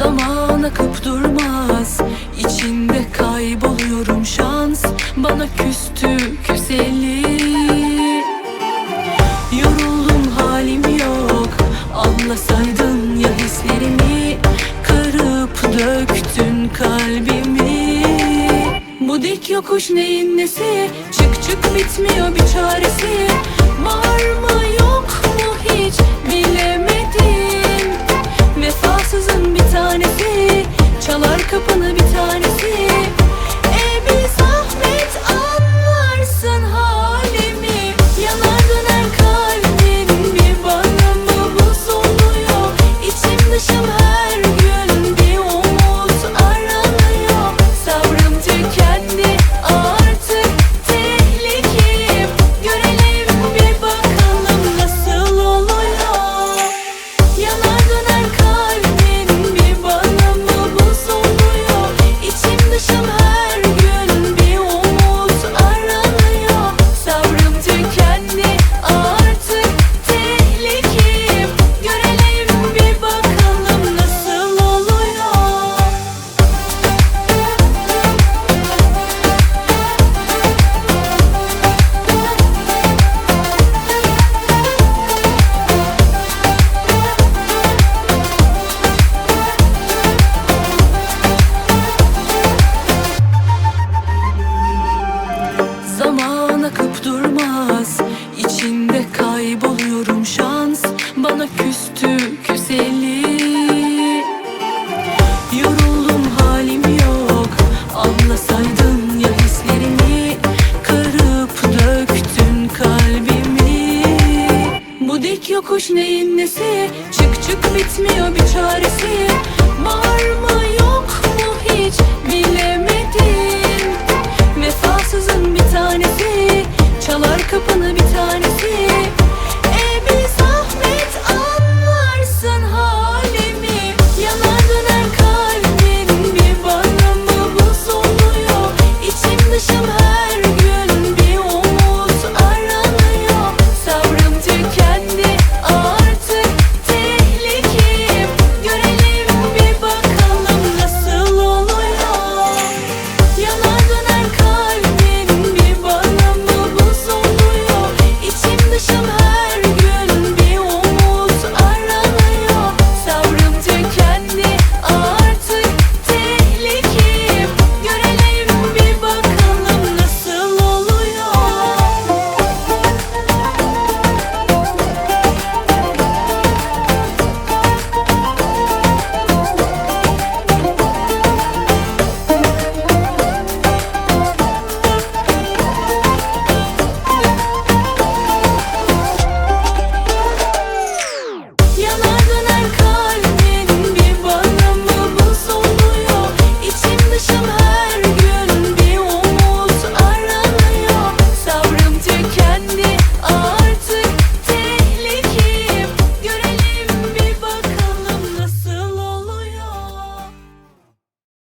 Zaman akıp durmaz. İçinde kayboluyorum şans. Bana küstü güzeli Yoruldum halim yok. Anlasaydın ya hislerimi. Kırıp döktün kalbimi. Bu dik yokuş neyin nesi? Çık çık bitmiyor bir çaresi. Bana yokuş neyin nesi? Çık çık bitmiyor bir çaresi. Var mı yok mu hiç bilemedim Vefasızın bir tanesi. Çalar kapını bir tanesi.